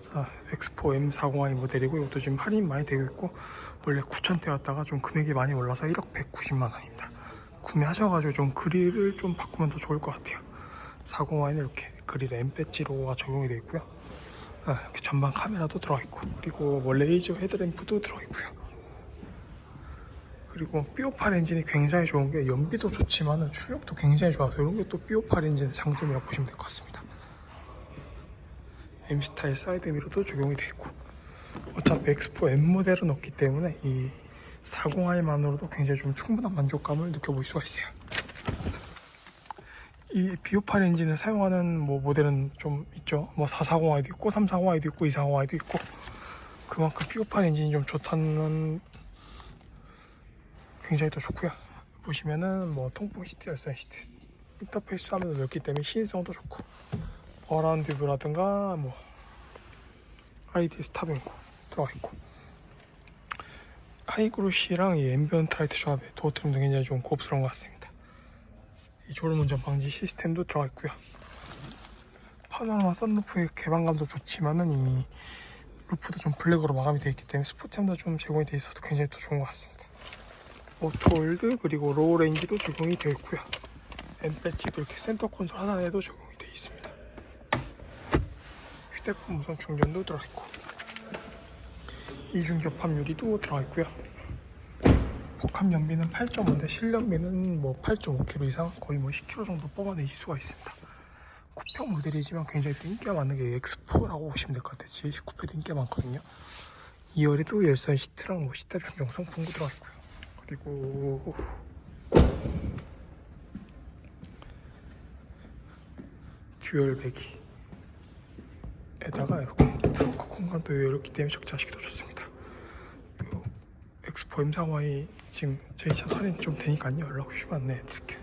자, 엑스포 M40i 모델이고 이것도 지금 할인 많이 되고 있고 원래 9,000대였다가 좀 금액이 많이 올라서 1억 190만 원입니다. 구매하셔가지고 좀 그릴을 좀 바꾸면 더 좋을 것 같아요. 40i는 이렇게 그릴 M 배지로가 적용이 되어 있고요. 아, 이렇게 전방 카메라도 들어가 있고 그리고 뭐 레이저 헤드램프도 들어가 있고요. 그리고 삐오팔 엔진이 굉장히 좋은 게 연비도 좋지만 출력도 굉장히 좋아서 이런 게 또 삐오팔 엔진의 장점이라고 보시면 될 것 같습니다. M 스타일 사이드 미러도 적용이 되어 있고 어차피 엑스포 M 모델은 없기 때문에 이 40i만으로도 굉장히 좀 충분한 만족감을 느껴볼 수가 있어요. 이 비오팔 엔진을 사용하는 뭐 모델은 좀 있죠. 뭐 440i도 있고 340i도 있고 240i도 있고 그만큼 비오팔 엔진이 좀 좋다는 굉장히 또 좋고요. 보시면은 뭐 통풍 시트, 열선 시트, 인터페이스 화면도 넓기 때문에 시인성도 좋고 어라운드 뷰라든가 뭐 아이디 스탑인고 들어가 있고 하이그로시랑 이 앰비언트 라이트 조합에 도어 트림도 굉장히 좀 고급스러운 것 같습니다. 이 졸음운전 방지 시스템도 들어가 있고요. 파노라마 썬루프의 개방감도 좋지만은 이 루프도 좀 블랙으로 마감이 되어 있기 때문에 스포티함도 좀 제공이 되어 있어서 굉장히 또 좋은 것 같습니다. 오토홀드 그리고 로우 레인지도 적용이 되어 있고요. M 배지도 이렇게 센터 콘솔 하나에도 적용이 되어 있습니다. 휴대폰 무선 충전도 들어가 있고 이중 접합 유리도 들어가 있고요. 복합 연비는 8.5인데 실연비는 뭐 8.5kg 이상 거의 뭐 10kg 정도 뽑아내실 수가 있습니다. 쿠페 모델이지만 굉장히 또 인기가 많은 게 엑스포라고 보시면 될 것 같아요. GS 쿠페도 인기가 많거든요. 2열에도 열선 시트랑 뭐 시트 충전 성품도 들어가 있고요. 그리고 듀얼 배기 에다가 이렇게 트렁크 공간도 이렇기 때문에 적재하시기도 좋습니다. 요 엑스포 M4Y 지금 저희 차 할인 좀 되니까요 연락 주시면 안내해 드릴게요.